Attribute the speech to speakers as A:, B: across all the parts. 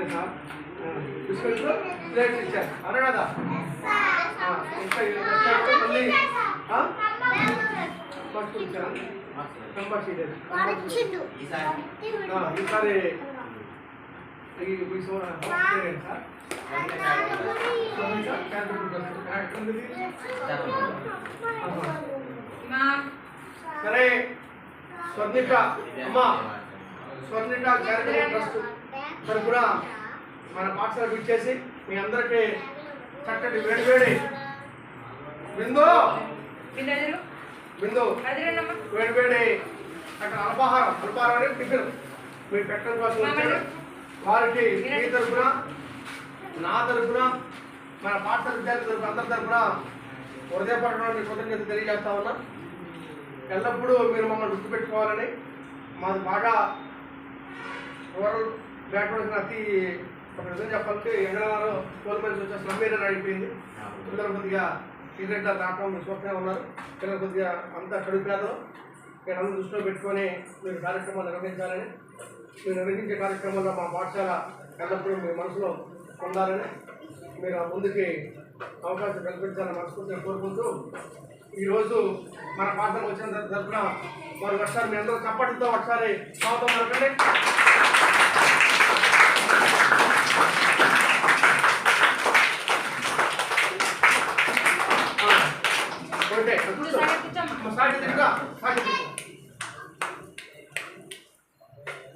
A: తెలుసా బిస్కెట్లు ప్లేట్స్ ఇచ్చారు. అవునా కదా? మళ్ళీ ఫస్ట్ ఇచ్చారా? నెంబర్ షీట్ ఈసారి సరే. స్వర్ణిక అమ్మా. స్వర్ణిక క్యారెక్టర్ ట్రస్ట్ తరఫున మన పాఠశాలకు ఇచ్చేసి మీ అందరికీ చక్కటి వేడి వేడి. బిందు! బిందు! వేడి వేడి అక్కడ అల్పాహారం అల్పాహారం టిఫిన్. మీరు పెట్టడం కోసం వచ్చారు. వారికి మీ తరఫున నా తరఫున మన పాఠశాల విద్యార్థుల తరఫున అందరి తరఫున హృదయపడడానికి కృతజ్ఞత తెలియజేస్తా ఉన్నా. ఎల్లప్పుడూ మీరు మమ్మల్ని గుర్తుపెట్టుకోవాలని మాది బాగా రూరల్ బ్యాక్వర్డ్ అతి ఒక నిజం చెప్పాలంటే ఎండలలో కోల్మెన్స్ వచ్చే స్లమ్ ఏరియా అయిపోయింది పిల్లలు కొద్దిగా సిగరెట్ తాకడం చూస్తూనే ఉన్నారు. పిల్లలు కొద్దిగా అంతా కడుపులేదో నేను దృష్టిలో పెట్టుకొని మీరు కార్యక్రమాలు నిర్వహించాలని మీరు నిర్వహించే కార్యక్రమంలో మా పాఠశాల ఎల్లప్పుడూ మీ మనసులో పొందాలని మీరు ఆ ముందుకి అవకాశం కల్పించాలని మనస్ఫూర్తిగా కోరుకుంటూ ఈరోజు మన పాఠశాల వచ్చిన తరఫున వారు ఒకసారి మీ అందరూ చప్పటితో ఒకసారి స్వాగతం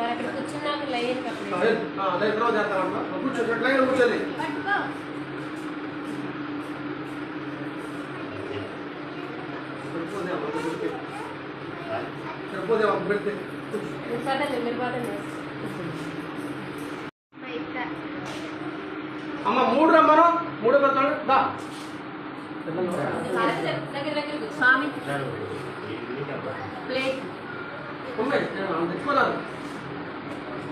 A: సార్ హ్యాపీ ఇద్దాం నడు. అదే ఆ, అదే తర్వాత చేస్తానమ్మా కూర్చో లైన్ కూర్చోండి సరిపోదేమో పెడితే సరిపోదేమో పెడితే అమ్మ మూడు రమ్మను మూడు పెడతాడు దా
B: స్వామి ప్లేట్
A: ఉన్నాయి నేను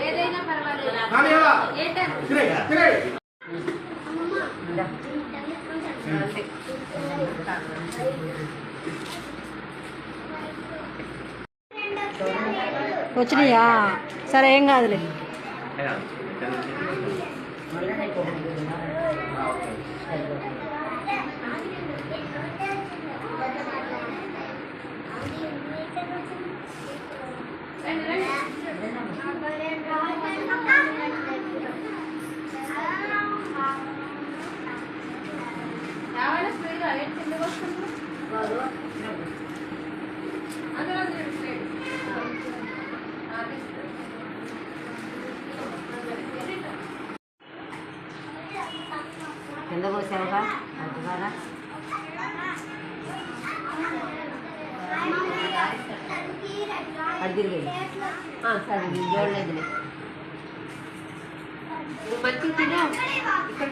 C: ఏదైనా పర్వాలేదు
A: కానీ ఎలా
C: ఏంటంటే
A: తినే తినే
B: వచ్చినాయా సరే ఏం కాదులే
D: కింద పోసావుగా? అది తిరిగి. సరే ఇది చూడలేదులే
C: మంచిగా ఇక్కడ.